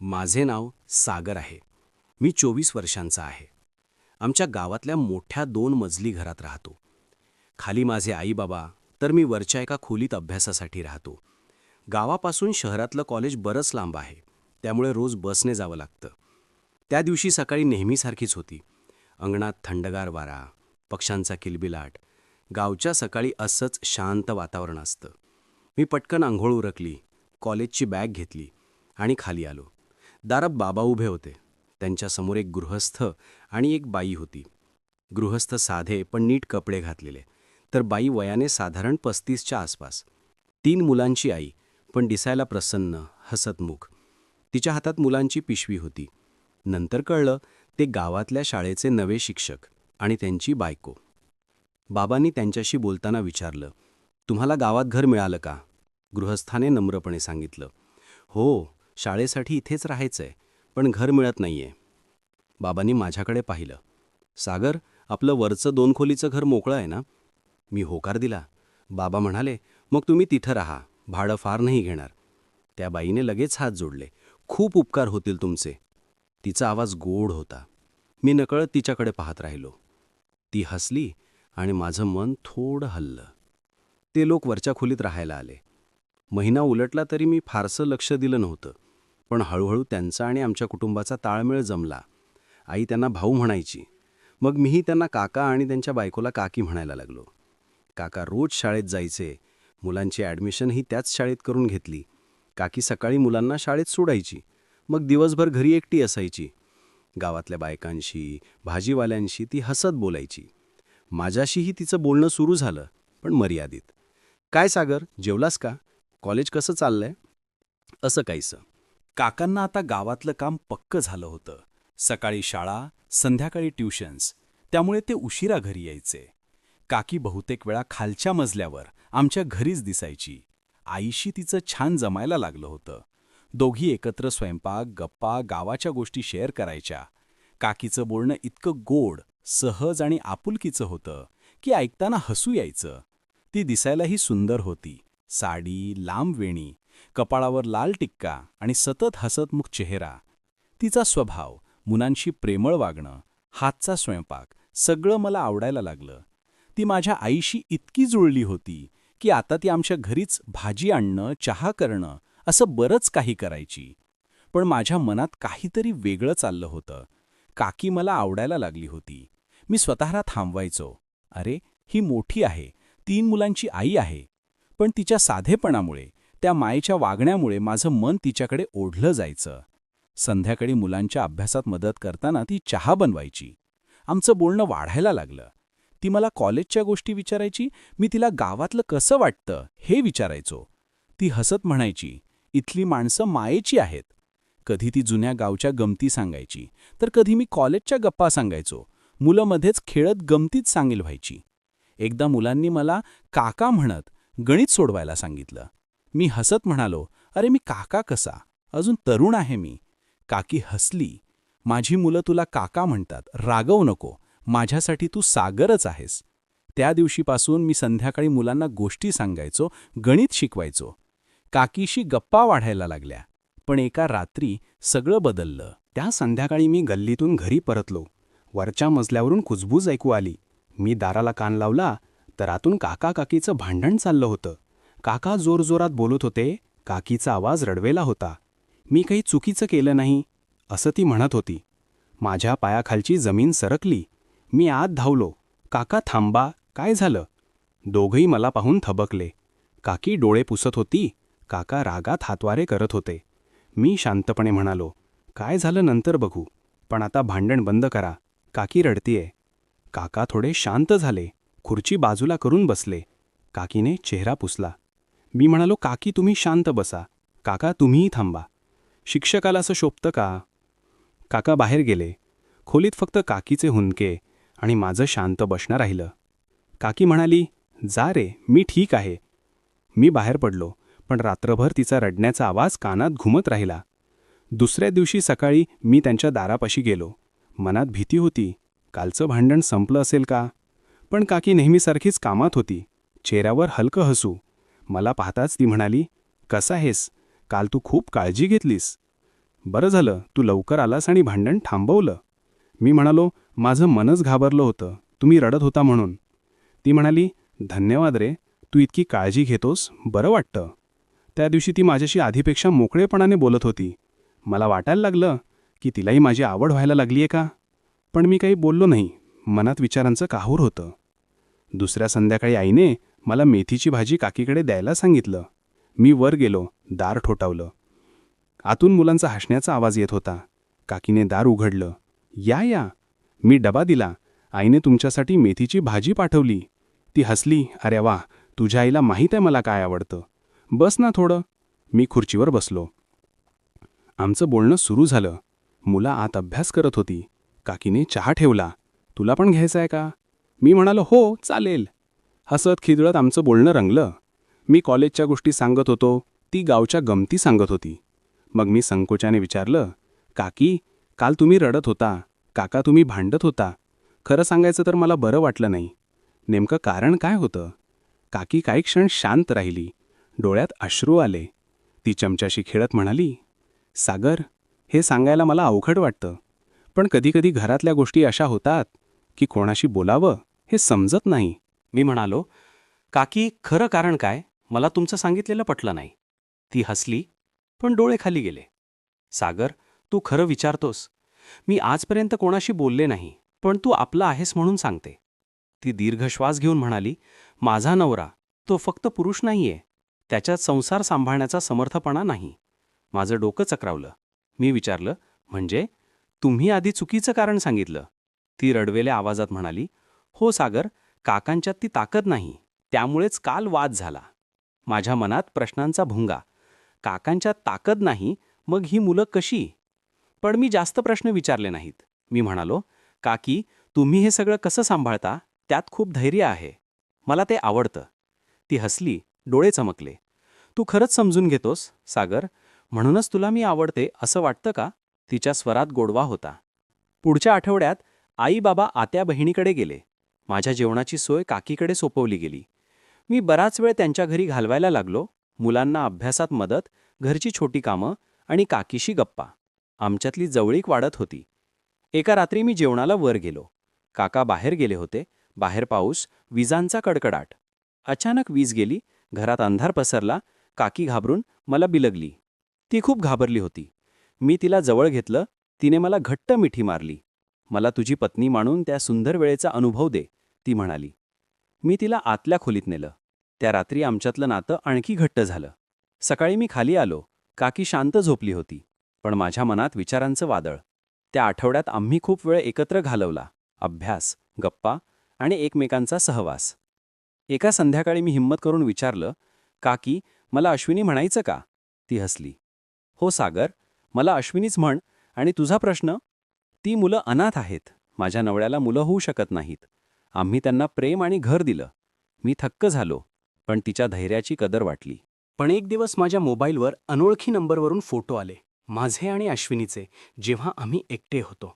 माझे नाव सागर आहे. मी चोवीस वर्षांचा आहे. आमच्या गावातल्या मोठ्या दोन मजली घरात राहतो. खाली माझे आईबाबा तर मी वरच्या एका खोलीत अभ्यासासाठी राहतो. गावापासून शहरातलं कॉलेज बरंच लांब आहे. त्यामुळे रोज बसने जावं लागतं. त्या दिवशी सकाळी नेहमीसारखीच होती. अंगणात थंडगार वारा पक्ष्यांचा किलबिलाट गावच्या सकाळी असंच शांत वातावरण असतं. मी पटकन आंघोळ उरकली कॉलेजची बॅग घेतली आणि खाली आलो. दारात बाबा उभे होते. त्यांच्यासमोर एक गृहस्थ आणि एक बाई होती. गृहस्थ साधे पण नीट कपडे घातलेले. तर बाई वयाने साधारण पस्तीसच्या आसपास. तीन मुलांची आई पण दिसायला प्रसन्न हसतमुख तिच्या हातात मुलांची पिशवी होती. नंतर कळलं ते गावातल्या शाळेचे नवे शिक्षक आणि त्यांची बायको. बाबांनी त्यांच्याशी बोलताना विचारलं तुम्हाला गावात घर मिळालं का? गृहस्थाने नम्रपणे सांगितलं हो शाळेसाठी इथेच राहायचंय पण घर मिळत नाहीये. बाबांनी माझ्याकडे पाहिलं. सागर आपलं वरचं दोन खोलीचं घर मोकळं आहे ना? मी होकार दिला. बाबा म्हणाले मग तुम्ही तिथं राहा. भाडं फार नाही घेणार. त्या बाईने लगेच हात जोडले. खूप उपकार होतील तुमचे. तिचा आवाज गोड होता. मी नकळत तिच्याकडे पाहत राहिलो. ती हसली आणि माझं मन थोडं हललं. ते लोक वरच्या खोलीत राहायला आले. महिना उलटला तरी मी फारसं लक्ष दिलं नव्हतं. पण हळूहळू त्यांचा आणि आमच्या कुटुंबाचा ताळमेळ जमला. आई त्यांना भाऊ म्हणायची. मग मीही त्यांना काका आणि त्यांच्या बायकोला काकी म्हणायला लागलो. काका रोज शाळेत जायचे. मुलांची ॲडमिशनही त्याच शाळेत करून घेतली. काकी सकाळी मुलांना शाळेत सोडायची. मग दिवसभर घरी एकटी असायची. गावातल्या बायकांशी भाजीवाल्यांशी ती हसत बोलायची. माझ्याशीही तिचं बोलणं सुरू झालं पण मर्यादित. काय सागर जेवलास का? कॉलेज कसं चाललंय? असं काहीसं. काकांना आता गावातलं काम पक्क झालं होतं. सकाळी शाळा संध्याकाळी ट्युशन्स. त्यामुळे ते उशिरा घरी यायचे. काकी बहुतेक वेळा खालच्या मजल्यावर आमच्या घरीच दिसायची. आईशी तिचं छान जमायला लागलं होतं. दोघी एकत्र स्वयंपाक गप्पा गावाच्या गोष्टी शेअर करायच्या. काकीचं बोलणं इतकं गोड सहज आणि आपुलकीचं होतं की ऐकताना हसू यायचं. ती दिसायलाही सुंदर होती. साडी लांब वेणी कपाळावर लाल टिक्का आणि सतत हसतमुख चेहरा. तिचा स्वभाव मुलांशी प्रेमळ वागणं हातचा स्वयंपाक सगळं मला आवडायला लागलं. ती माझ्या आईशी इतकी जुळली होती की आता ती आमच्या घरीच भाजी आणणं चहा करणं असं बरंच काही करायची. पण माझ्या मनात काहीतरी वेगळं चाललं होतं. काकी मला आवडायला लागली होती. मी स्वतःला थांबवायचो. अरे ही मोठी आहे. तीन मुलांची आई आहे. पण तिच्या साधेपणामुळे त्या मायेच्या वागण्यामुळे माझं मन तिच्याकडे ओढलं जायचं. संध्याकाळी मुलांच्या अभ्यासात मदत करताना ती चहा बनवायची. आमचं बोलणं वाढायला लागलं. ती मला कॉलेजच्या गोष्टी विचारायची मी तिला गावातलं कसं वाटतं हे विचारायचो. ती हसत म्हणायची इथली माणसं मायेची आहेत. कधी ती जुन्या गावच्या गमती सांगायची तर कधी मी कॉलेजच्या गप्पा सांगायचो मुलं मध्येच खेळत गमतीत सांगेल व्हायची. एकदा मुलांनी मला काका म्हणत गणित सोडवायला सांगितलं. मी हसत म्हणालो अरे मी काका कसा? अजून तरुण आहे मी. काकी हसली. माझी मुलं तुला काका म्हणतात. रागवू नको. माझ्यासाठी तू सागरच आहेस. त्या दिवशीपासून मी संध्याकाळी मुलांना गोष्टी सांगायचो गणित शिकवायचो. काकीशी गप्पा वाढायला लागल्या. पण एका रात्री सगळं बदललं. त्या संध्याकाळी मी गल्लीतून घरी परतलो. वरच्या मजल्यावरून कुजबूज ऐकू आली. मी दाराला कान लावला तर आतून काका काकीचं भांडण चाललं होतं. काका जोरजोरात बोलत होते काकीचा आवाज रडवेला होता. मी काही चुकीचं केलं नाही असं ती म्हणत होती. माझ्या पायाखालची जमीन सरकली. मी आत धावलो. काका थांबा काय झालं? दोघंही मला पाहून थबकले. काकी डोळे पुसत होती. काका रागात हातवारे करत होते. मी शांतपणे म्हणालो काय झालं नंतर बघू. पण आता भांडण बंद करा. काकी रडतीये. काका थोडे शांत झाले. खुर्ची बाजूला करून बसले. काकीने चेहरा पुसला. मी म्हणालो काकी तुम्ही शांत बसा. काका तुम्हीही थांबा. शिक्षकाला असं शोभतं का? काका बाहेर गेले. खोलीत फक्त काकीचे हुंदके आणि माझं शांत बसणं राहिलं. काकी म्हणाली जा रे मी ठीक आहे. मी बाहेर पडलो पण रात्रभर तिचा रडण्याचा आवाज कानात घुमत राहिला. दुसऱ्या दिवशी सकाळी मी त्यांच्या दारापाशी गेलो. मनात भीती होती कालचं भांडण संपलं असेल का? पण काकी नेहमीसारखीच कामात होती. चेहऱ्यावर हलकं हसू. मला पाहताच ती म्हणाली कसा आहेस? काल तू खूप काळजी घेतलीस. बरं झालं तू लवकर आलास आणि भांडण थांबवलं. मी म्हणालो माझं मनच घाबरलं होतं तुम्ही रडत होता म्हणून. ती म्हणाली धन्यवाद रे तू इतकी काळजी घेतोस बरं वाटतं. त्या दिवशी ती माझ्याशी आधीपेक्षा मोकळेपणाने बोलत होती. मला वाटायला लागलं की तिलाही माझी आवड व्हायला लागली आहे का? पण मी काही बोललो नाही मनात विचारांचं काहूर होतं. दुसऱ्या संध्याकाळी आईने मला मेथीची भाजी काकीकडे द्यायला सांगितलं. मी वर गेलो दार ठोठावलं. आतून मुलांचा हसण्याचा आवाज येत होता. काकीने दार उघडलं. या या. मी डबा दिला. आईने तुमच्यासाठी मेथीची भाजी पाठवली. ती हसली अरे वा तुझ्या आईला माहीत आहे मला काय आवडतं. बस ना थोडं. मी खुर्चीवर बसलो. आमचं बोलणं सुरू झालं. मुला आत अभ्यास करत होती. काकीने चहा ठेवला. तुला पण घ्यायचा आहे का? मी म्हणालो हो चालेल. हसत खिदळत आमचं बोलणं रंगलं. मी कॉलेजच्या गोष्टी सांगत होतो ती गावच्या गमती सांगत होती. मग मी संकोचाने विचारलं काकी काल तुम्ही रडत होता. काका तुम्ही भांडत होता. खरं सांगायचं तर मला बरं वाटलं नाही. नेमकं कारण काय होतं? काकी काही क्षण शांत राहिली. डोळ्यात अश्रू आले. ती चमच्याशी खेळत म्हणाली सागर हे सांगायला मला अवघड वाटतं. पण कधीकधी घरातल्या गोष्टी अशा होतात की कोणाशी बोलावं हे समजत नाही. मी म्हणालो काकी खरं कारण काय? मला तुमचं सांगितलेलं पटलं नाही. ती हसली पण डोळे खाली गेले. सागर तू खरं विचारतोस. मी आजपर्यंत कोणाशी बोलले नाही पण तू आपला आहेस म्हणून सांगते. ती दीर्घ श्वास घेऊन म्हणाली माझा नवरा तो फक्त पुरुष नाहीये. त्याच्यात संसार सांभाळण्याचा समर्थपणा नाही. माझं डोकं चक्रावलं. मी विचारलं म्हणजे? तुम्ही आधी चुकीचं कारण सांगितलं? ती रडवेल्या आवाजात म्हणाली हो सागर काकांच्यात ती ताकद नाही. त्यामुळेच काल वाद झाला. माझ्या मनात प्रश्नांचा भुंगा. काकांच्यात ताकद नाही मग ही मुलं कशी? पण मी जास्त प्रश्न विचारले नाहीत. मी म्हणालो काकी तुम्ही हे सगळं कसं सांभाळता? त्यात खूप धैर्य आहे. मला ते आवडतं. ती हसली डोळे चमकले. तू खरंच समजून घेतोस सागर? म्हणूनच तुला मी आवडते असं वाटतं का? तिच्या स्वरात गोडवा होता. पुढच्या आठवड्यात आई बाबा आत्या बहिणीकडे गेले. माझ्या जेवणाची सोय काकीकडे सोपवली गेली. मी बराच वेळ त्यांच्या घरी घालवायला लागलो. मुलांना अभ्यासात मदत घरची छोटी कामं आणि काकीशी गप्पा. आमच्यातली जवळीक वाढत होती. एका रात्री मी जेवणाला वर गेलो. काका बाहेर गेले होते. बाहेर पाऊस विजांचा कडकडाट. अचानक वीज गेली. घरात अंधार पसरला. काकी घाबरून मला बिलगली. ती खूप घाबरली होती. मी तिला जवळ घेतलं. तिने मला घट्ट मिठी मारली. मला तुझी पत्नी मानून त्या सुंदर वेळेचा अनुभव दे ती म्हणाली. मी तिला आतल्या खोलीत नेलं. त्या रात्री आमच्यातलं नातं आणखी घट्ट झालं. सकाळी मी खाली आलो. काकी शांत झोपली होती. पण माझ्या मनात विचारांचं वादळ. त्या आठवड्यात आम्ही खूप वेळ एकत्र घालवला. अभ्यास गप्पा आणि एकमेकांचा सहवास. एका संध्याकाळी मी हिंमत करून विचारलं काकी मला अश्विनी म्हणायचं का? ती हसली. हो सागर मला अश्विनीच म्हण आणि तुझा प्रश्न ती मुलं अनाथ आहेत. माझ्या नवऱ्याला मुलं होऊ शकत नाहीत. आम्ही त्यांना प्रेम आणि घर दिलं. मी थक्क झालो पण तिच्या धैर्याची कदर वाटली. पण एक दिवस माझ्या मोबाईलवर अनोळखी नंबरवरून फोटो आले माझे आणि अश्विनीचे जेव्हा आम्ही एकटे होतो.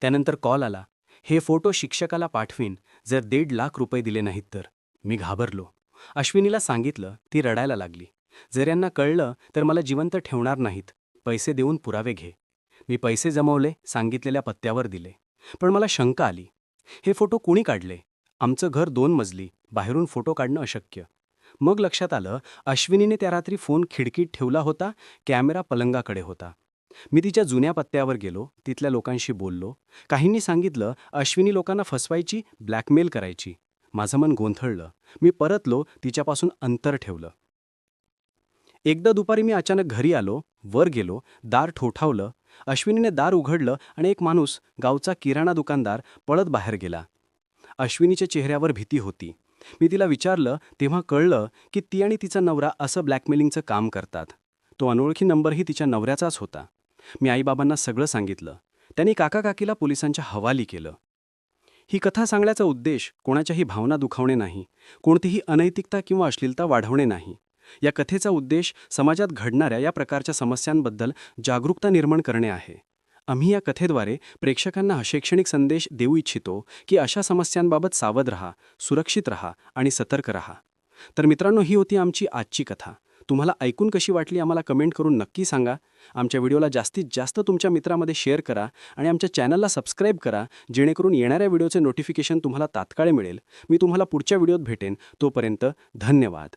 त्यानंतर कॉल आला हे फोटो शिक्षकाला पाठवीन जर दीड लाख रुपये दिले नाहीत तर. मी घाबरलो. अश्विनीला सांगितलं ती रडायला लागली. जर यांना कळलं तर मला जिवंत ठेवणार नाहीत. पैसे देऊन पुरावे घे. मी पैसे जमवले सांगितलेल्या पत्त्यावर दिले. पण मला शंका आली. हे फोटो कुणी काढले? आमचं घर दोन मजली बाहेरून फोटो काढणं अशक्य. मग लक्षात आलं अश्विनीने त्या रात्री फोन खिडकीत ठेवला होता कॅमेरा पलंगाकडे होता. मी तिच्या जुन्या पत्त्यावर गेलो तिथल्या लोकांशी बोललो. काहींनी सांगितलं अश्विनी लोकांना फसवायची ब्लॅकमेल करायची. माझं मन गोंधळलं. मी परतलो तिच्यापासून अंतर ठेवलं. एकदा दुपारी मी अचानक घरी आलो वर गेलो दार ठोठावलं अश्विनीने दार उघडलं आणि एक माणूस गावचा किराणा दुकानदार पळत बाहेर गेला. अश्विनीच्या चेहऱ्यावर भीती होती. मी तिला विचारलं तेव्हा कळलं की ती आणि तिचा नवरा असं ब्लॅकमेलिंगचं काम करतात. तो अनोळखी नंबरही तिच्या नवऱ्याचाच होता. मी आईबाबांना सगळं सांगितलं. त्यांनी काका काकीला पोलिसांच्या हवाली केलं. ही कथा सांगण्याचा उद्देश कोणाच्याही भावना दुखावणे नाही कोणतीही अनैतिकता किंवा अश्लीलता वाढवणे नाही. या कथेचा उद्देश समाजात घडणाऱ्या या प्रकारच्या समस्यांबद्दल जागरूकता निर्माण करणे आहे. आम्ही या कथेद्वारे प्रेक्षकांना हा शैक्षणिक संदेश देऊ इच्छितो की अशा समस्यांबाबत सावध रहा सुरक्षित रहा आणि सतर्क रहा. तर मित्रांनो ही होती आमची आजची कथा. तुम्हाला ऐकून कशी वाटली आम्हाला कमेंट करून नक्की सांगा. आमच्या व्हिडिओला जास्तीत जास्त तुमच्या मित्रामध्ये शेअर करा आणि आमच्या चॅनलला सबस्क्राईब करा जेणेकरून येणाऱ्या व्हिडिओचे नोटिफिकेशन तुम्हाला तात्काळ मिळेल. मी तुम्हाला पुढच्या व्हिडिओत भेटेन. तोपर्यंत धन्यवाद.